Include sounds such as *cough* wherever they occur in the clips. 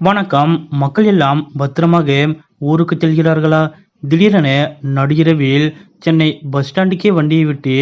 வணக்கம். மக்கள் எல்லாம் பத்திரமாக ஊருக்கு செல்கிறார்களா? திடீரென நடுகிரவில் சென்னை பஸ் ஸ்டாண்டுக்கே வண்டியை விட்டு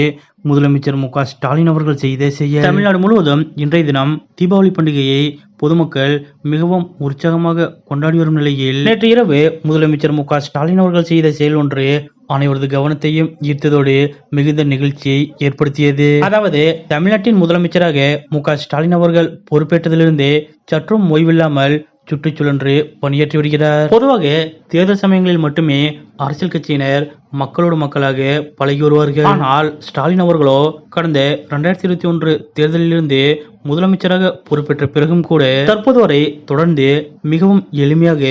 முதலமைச்சர் மு ஸ்டாலின் அவர்கள் செய்த செய்ய தமிழ்நாடு முழுவதும் இன்றைய தினம் தீபாவளி பண்டிகையை பொதுமக்கள் மிகவும் உற்சாகமாக கொண்டாடி வரும் நிலையில் நேற்று இரவு முதலமைச்சர் மு ஸ்டாலின் அவர்கள் செய்த செயல் ஒன்று அனைவரது கவனத்தையும் ஈர்த்ததோடு மிகுந்த நிகழ்ச்சியை ஏற்படுத்தியது. அதாவது தமிழ்நாட்டின் முதலமைச்சராக மு ஸ்டாலின் அவர்கள் பொறுப்பேற்றதிலிருந்தே சற்றும் ஓய்வில்லாமல் சுற்றுச்சூழன்று பணியாற்றி வருகிறார். பொதுவாக தேர்தல் சமயங்களில் மட்டுமே அரசியல் கட்சியினர் மக்களோடு மக்களாக பழகி வருவார்கள் ஆனால் ஸ்டாலின் அவர்களோ கடந்த இரண்டாயிரத்தி இருபத்தி ஒன்று தேர்தலிலிருந்து முதலமைச்சராக பொறுப்பேற்ற பிறகும் கூட தற்போது வரை தொடர்ந்து மிகவும் எளிமையாக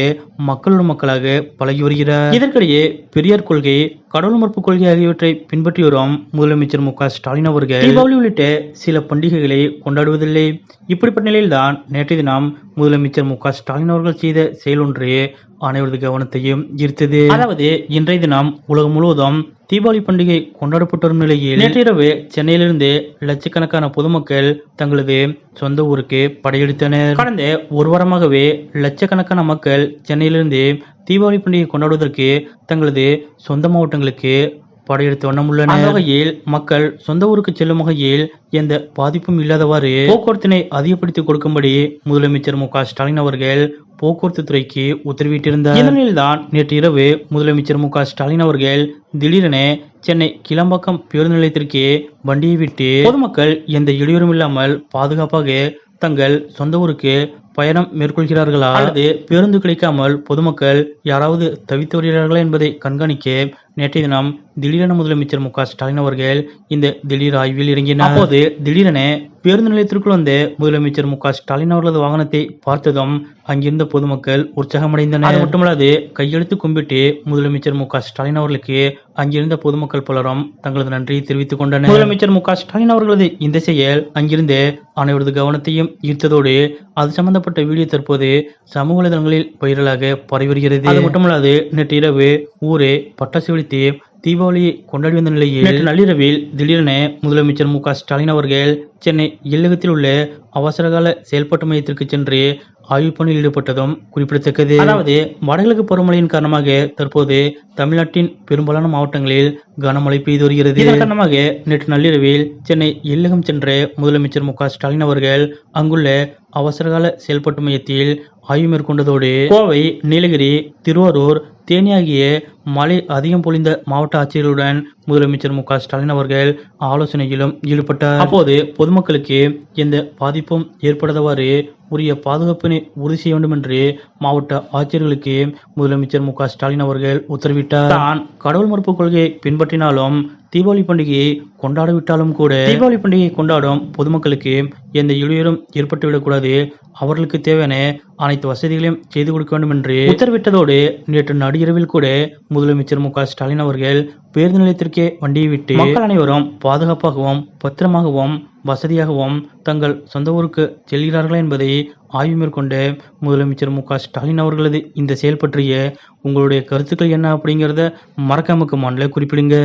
மக்களோடு மக்களாக பழகி வருகிறார். இதற்கிடையே பெரியார் கொள்கை கடவுள் மறுப்பு கொள்கை ஆகியவற்றை பின்பற்றி வரும் முதலமைச்சர் மு ஸ்டாலின் அவர்கள் தீபாவளி உள்ளிட்ட சில பண்டிகைகளை கொண்டாடுவதில்லை. இப்படிப்பட்ட நிலையில்தான் நேற்றைய தினம் முதலமைச்சர் மு ஸ்டாலின் அவர்கள் செய்த செயல் ஒன்று அனைவரது கவனத்தையும் ஈர்த்தது. அதாவது இன்றைய தினம் உலகம் முழுவதும் தீபாவளி பண்டிகை கொண்டாடப்பட்டு வரும் நிலையில் நேற்றிரவு சென்னையிலிருந்து லட்சக்கணக்கான பொதுமக்கள் தங்களது சொந்த ஊருக்கு படையெடுத்தனர். கடந்த ஒரு வாரமாகவே லட்சக்கணக்கான மக்கள் சென்னையிலிருந்து தீபாவளி பண்டிகை கொண்டாடுவதற்கு தங்களது சொந்த மாவட்டங்களுக்கு படையெடுத்து வண்ணமுள்ள உள்ளனர் வகையில் மக்கள் சொந்த ஊருக்கு செல்லும் வகையில் எந்த பாதிப்பும் இல்லாதவாறு போக்குவரத்தினை அதிகப்படுத்தி கொடுக்கும்படி முதலமைச்சர் மு ஸ்டாலின் அவர்கள் போக்குவரத்து துறைக்கு உத்தரவிட்டிருந்தார். இந்த நேற்று இரவு முதலமைச்சர் மு ஸ்டாலின் அவர்கள் திடீரென சென்னை கிளம்பாக்கம் பேருந்து நிலையத்திற்கு வண்டியை விட்டு பொதுமக்கள் எந்த இடையூறும் இல்லாமல் பாதுகாப்பாக தங்கள் சொந்த ஊருக்கு பயணம் மேற்கொள்கிறார்களா? அல்லது பேருந்து கிடைக்காமல் பொதுமக்கள் யாராவது தவித்து வருகிறார்களா என்பதை கண்காணிக்க நேற்றைய தினம் திடீரென முதலமைச்சர் மு க ஸ்டாலின் அவர்கள் இந்த திடீர் ஆய்வில் இறங்கினார். அப்போது திடீரென பேருந்து நிலையத்திற்குள் வந்த முதலமைச்சர் மு க ஸ்டாலின் அவர்களது வாகனத்தை பார்த்ததும் அங்கிருந்த பொதுமக்கள் உற்சாகமடைந்தனர். அது மட்டுமல்லாது கையெழுத்து கும்பிட்டு முதலமைச்சர் மு க ஸ்டாலின் அவர்களுக்கு அங்கிருந்த பொதுமக்கள் பலரும் தங்களது நன்றியை தெரிவித்துக் கொண்டனர். முதலமைச்சர் மு க ஸ்டாலின் அவர்களது இந்த செயல் அங்கிருந்து அனைவரது கவனத்தையும் ஈர்த்ததோடு அது சம்பந்தப்பட்ட வீடியோ தற்போது சமூக வலைதளங்களில் வைரலாக பரவி வருகிறது. அது மட்டுமல்லாது நேற்று இரவு ஊரே பட்டாசு வெடித்து தீபாவளியை கொண்டாடி வந்த நிலையில் நேற்று நள்ளிரவில் திடீரென முதலமைச்சர் மு ஸ்டாலின் அவர்கள் சென்னை எல்லகத்தில் உள்ள அவசரகால செயல்பாட்டு மையத்திற்கு சென்று ஆய்வு பணியில் ஈடுபட்டதும் குறிப்பிடத்தக்கது. அதாவது வடகிழக்கு பருவமழையின் காரணமாக தற்போது தமிழ்நாட்டின் பெரும்பாலான மாவட்டங்களில் கனமழை பெய்து வருகிறது. இதன் காரணமாக நேற்று நள்ளிரவில் சென்னை எல்லகம் சென்ற முதலமைச்சர் மு ஸ்டாலின் அவர்கள் அங்குள்ள அவசரகால செயல்பாட்டு மையத்தில் ஆய்வு மேற்கொண்டதோடு கோவை நீலகிரி திருவாரூர் தேனியாகிய மழை அதிகம் பொழிந்த மாவட்ட ஆட்சியர்களுடன் முதலமைச்சர் மு ஸ்டாலின் அவர்கள் ஆலோசனையிலும் ஈடுபட்டார் அப்போது பொதுமக்களுக்கு எந்த பாதிப்பும் ஏற்படாதவாறு உரிய பாதுகாப்பினை உறுதி செய்ய வேண்டும் என்று மாவட்ட ஆட்சியர்களுக்கு முதலமைச்சர் மு ஸ்டாலின் அவர்கள் உத்தரவிட்டார். தான் கடவுள் மறுப்பு கொள்கையை பின்பற்றினாலும் தீபாவளி பண்டிகையை கொண்டாடவிட்டாலும் கூட தீபாவளி பண்டிகையை கொண்டாடும் பொதுமக்களுக்கு எந்த இடையூறும் ஏற்பட்டுவிடக்கூடாது. அவர்களுக்கு தேவையான அனைத்து வசதிகளையும் செய்து கொடுக்க வேண்டும் என்று உத்தரவிட்டதோடு நேற்று நடிகரவில் கூட முதலமைச்சர் மு ஸ்டாலின் அவர்கள் பேருந்து நிலையத்திற்கு வண்டியை விட்டு மக்கள் அனைவரும் *laughs* பாதுகாப்பாகவும் பத்திரமாகவும் வசதியாகவும் தங்கள் சொந்த ஊருக்கு செல்கிறார்களா என்பதை ஆய்வு மேற்கொண்ட முதலமைச்சர் மு க ஸ்டாலின் அவர்களது இந்த செயல் பற்றிய உங்களுடைய கருத்துக்கள் என்ன அப்படிங்கிறத மறக்காம கமாண்டில் குறிப்பிடுங்க.